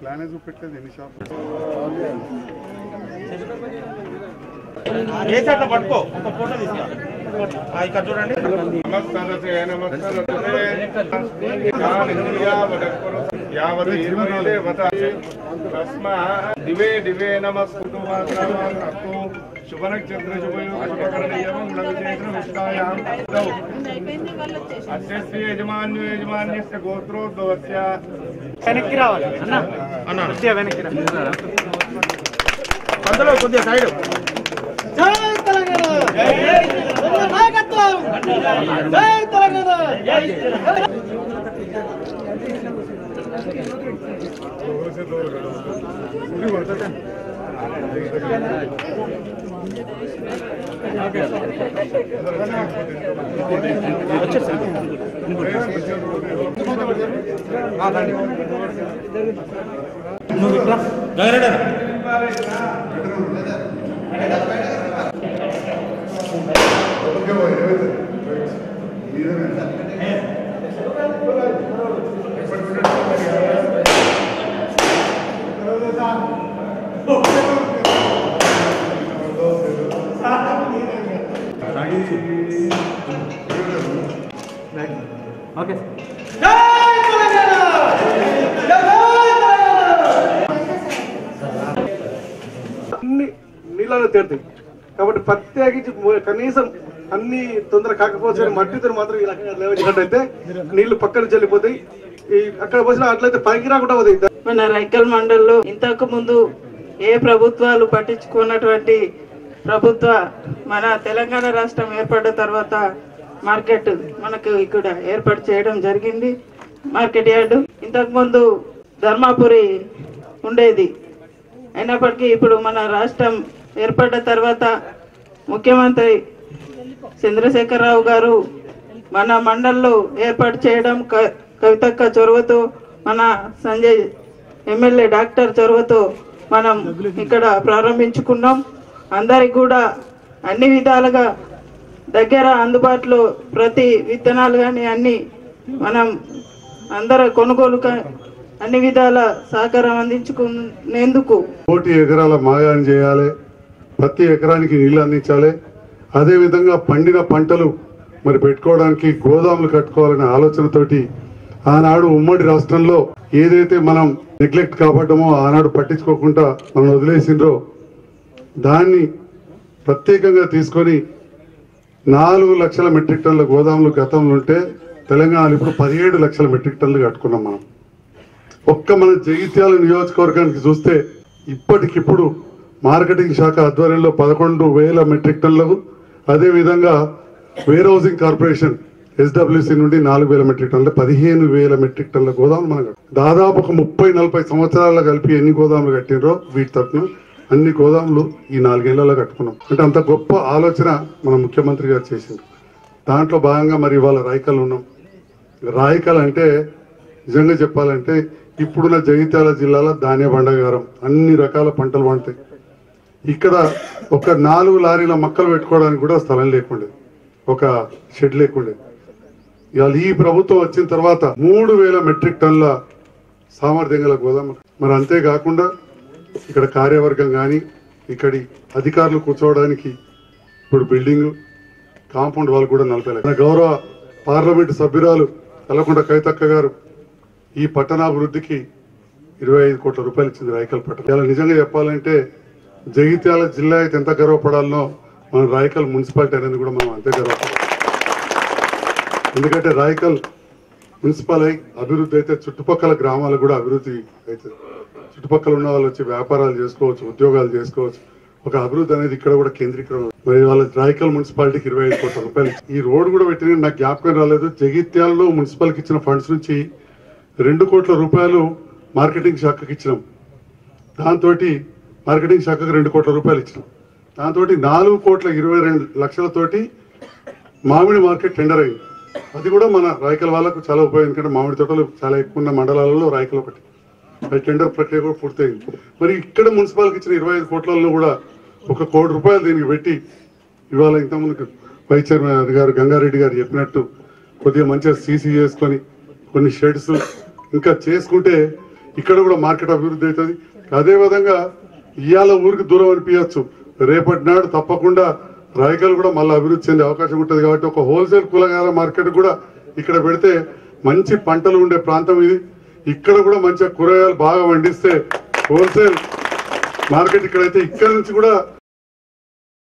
Plan చూపెట్టలేదు ఎన్ని shop చేసి పట్టుకో. ఒక ఫోటో తీసుకో. ఇక్కడ చూడండి. దివే దివే నమస్కృతు శుభనక్షత్ర శుభయోగ శుభకరణీయం లవిచేత్ర విష్టాయాం దౌ అస్య శ్రీ యజమాన్యు యజమాన్యస్య గోత్రోద్భవస్య వెనక్కి రావాలి. అన్న అన్న. వెనక్కి రా. అందులో కొద్దిగా సైడ్. జై తెలంగాణ! నాయకత్వం! జై తెలంగాణ! నువ్వు ఇట్లా గగరెడ్డి ఓకే అన్ని నీళ్ళలో తేరుతాయి కాబట్టి ప్రత్యేకించి ము- కనీసం అన్ని తొందర కాకపోతే మట్టితో మాత్రం ఈ రకంగా లేవచ్చినట్టయితే నీళ్ళు పక్కన చెల్లిపోతాయి. ఈ అక్కడ పోసిన అట్లయితే పైకి రాకుండా పోతాయి. మన రైకల్ మండల్లో ఇంతకు ముందు ఏ ప్రభుత్వాలు పట్టించుకున్నటువంటి ప్రభుత్వ మన తెలంగాణ రాష్ట్రం ఏర్పడిన తర్వాత మార్కెట్ మనకు ఇక్కడ ఏర్పాటు చేయడం జరిగింది. మార్కెట్ యార్డు ఇంతకు ముందు ధర్మాపురి ఉండేది. అయినప్పటికీ ఇప్పుడు మన రాష్ట్రం ఏర్పడ్డ తర్వాత ముఖ్యమంత్రి చంద్రశేఖరరావు గారు మన మండల్లో ఏర్పాటు చేయడం కవితక్క చొరవతో మన సంజయ్ ఎమ్మెల్యే డాక్టర్ చొరవతో మనం ఇక్కడ ప్రారంభించుకున్నాం. అందరికి కూడా అన్ని విధాలుగా దగ్గర అందుబాటులో ప్రతి విత్తనాలు కానీ అన్ని మనం అందరూ కొనుగోలు అన్ని విధాల సహకారం అందించుకునేందుకు కోటి ఎకరాల మాగాన్ని చేయాలి. ప్రతి ఎకరానికి నీళ్ళు అందించాలి. అదేవిధంగా పండిన పంటలు మరి పెట్టుకోవడానికి గోదాములు కట్టుకోవాలనే ఆలోచనతోటి ఆనాడు ఉమ్మడి రాష్ట్రంలో ఏదైతే మనం నెగ్లెక్ట్ కాబడ్డమో ఆనాడు పట్టించుకోకుండా మనం వదిలేసిండ్రో దాన్ని ప్రత్యేకంగా తీసుకొని నాలుగు లక్షల మెట్రిక్ టన్నుల గోదాములు గతంలో ఉంటే తెలంగాణలో ఇప్పుడు పదిహేడు లక్షల మెట్రిక్ టన్నులు కట్టుకున్నాం మనం. ఒక్క మన జగిత్యాల నియోజకవర్గానికి చూస్తే ఇప్పటికిప్పుడు మార్కెటింగ్ శాఖ ఆధ్వర్యంలో పదకొండు వేల మెట్రిక్ టన్నులకు అదేవిధంగా వేర్ హౌసింగ్ కార్పొరేషన్ ఎస్డబ్ల్యూసి నుండి నాలుగు వేల మెట్రిక్ టన్నులు పదిహేను వేల మెట్రిక్ టన్నుల గోదాములు మనం దాదాపు ఒక ముప్పై నలభై సంవత్సరాల కలిపి ఎన్ని గోదాములు కట్టినరో వీటి తరఫున అన్ని గోదాములు ఈ నాలుగేళ్ళలో కట్టుకున్నాం. అంటే అంత గొప్ప ఆలోచన మన ముఖ్యమంత్రి గారు చేసింది. దాంట్లో భాగంగా మరి ఇవాళ రాయికల్ ఉన్నాం. రాయికల్ అంటే నిజంగా చెప్పాలంటే ఇప్పుడున్న జగిత్యాల జిల్లాలో ధాన్య బండగారం అన్ని రకాల పంటలు పండుతాయి. ఇక్కడ ఒక నాలుగు లారీల మొక్కలు పెట్టుకోవడానికి కూడా స్థలం లేకుండే. ఒక షెడ్ లేకుండే. ఇవాళ ఈ ప్రభుత్వం వచ్చిన తర్వాత మూడు వేల మెట్రిక్ టన్నుల సామర్థ్యం గల గోదాము. మరి అంతేకాకుండా ఇక్కడ కార్యవర్గం కానీ ఇక్కడి అధికారులు కూర్చోవడానికి ఇప్పుడు బిల్డింగ్ కాంపౌండ్ వాళ్ళు కూడా నలభై గౌరవ పార్లమెంటు సభ్యురాలు కలకొండ కవితక్క గారు ఈ పట్టణాభివృద్ధికి ఇరవై ఐదు కోట్ల రూపాయలు ఇచ్చింది రాయకల్ పట్టణం ఇలా నిజంగా చెప్పాలంటే జగిత్యాల జిల్లా అయితే ఎంత గర్వపడాలనో మన రాయకల్ మున్సిపాలిటీ అనేది కూడా మనం అంతే గర్వపడాలి. ఎందుకంటే రాయకల్ మున్సిపల్ అభివృద్ధి అయితే చుట్టుపక్కల గ్రామాలు కూడా అభివృద్ధి అవుతుంది చుట్టుపక్కల ఉన్న వాళ్ళు వచ్చి వ్యాపారాలు చేసుకోవచ్చు ఉద్యోగాలు చేసుకోవచ్చు. ఒక అభివృద్ధి అనేది ఇక్కడ కూడా కేంద్రీకరణ. మరి వాళ్ళ రాయకల్ మున్సిపాలిటీకి ఇరవై ఐదు కోట్ల రూపాయలు ఈ రోడ్ కూడా పెట్టిన నాకు జ్ఞాపకం రాలేదు. జగిత్యాలలో మున్సిపల్కి ఇచ్చిన ఫండ్స్ నుంచి రెండు కోట్ల రూపాయలు మార్కెటింగ్ శాఖకి ఇచ్చినాం. దాంతో మార్కెటింగ్ శాఖకు రెండు కోట్ల రూపాయలు ఇచ్చినాం. దాంతో నాలుగు కోట్ల ఇరవై రెండు లక్షలతోటి మామిడి మార్కెట్ టెండర్ అయింది. అది కూడా మన రాయకల్ వాళ్ళకు చాలా ఉపయోగం ఎందుకంటే మామిడి తోటలు చాలా ఎక్కువ ఉన్న మండలాలలో రాయకలు ఒకటి. అది టెండర్ ప్రక్రియ కూడా పూర్తయింది. మరి ఇక్కడ మున్సిపాలిటీకి ఇచ్చిన ఇరవై ఐదు కోట్లలో కూడా ఒక కోటి రూపాయలు దీనికి పెట్టి ఇవాళ ఇంతకుముందు వైస్ చైర్మన్ గారు గంగారెడ్డి గారు చెప్పినట్టు కొద్దిగా మంచిగా సీసీ చేసుకొని కొన్ని షెడ్స్ ఇంకా చేసుకుంటే ఇక్కడ కూడా మార్కెట్ అభివృద్ధి అవుతుంది. అదే విధంగా ఇవాళ ఊరికి దూరం అనిపించచ్చు రేపటి నాడు తప్పకుండా రాయకల్ కూడా మళ్ళీ అభివృద్ధి చెందే అవకాశం ఉంటుంది కాబట్టి ఒక హోల్సేల్ కూలగాయల మార్కెట్ కూడా ఇక్కడ పెడితే మంచి పంటలు ఉండే ప్రాంతం ఇది. ఇక్కడ కూడా మంచిగా కూరగాయలు బాగా పండిస్తే హోల్సేల్ మార్కెట్ ఇక్కడైతే ఇక్కడ నుంచి కూడా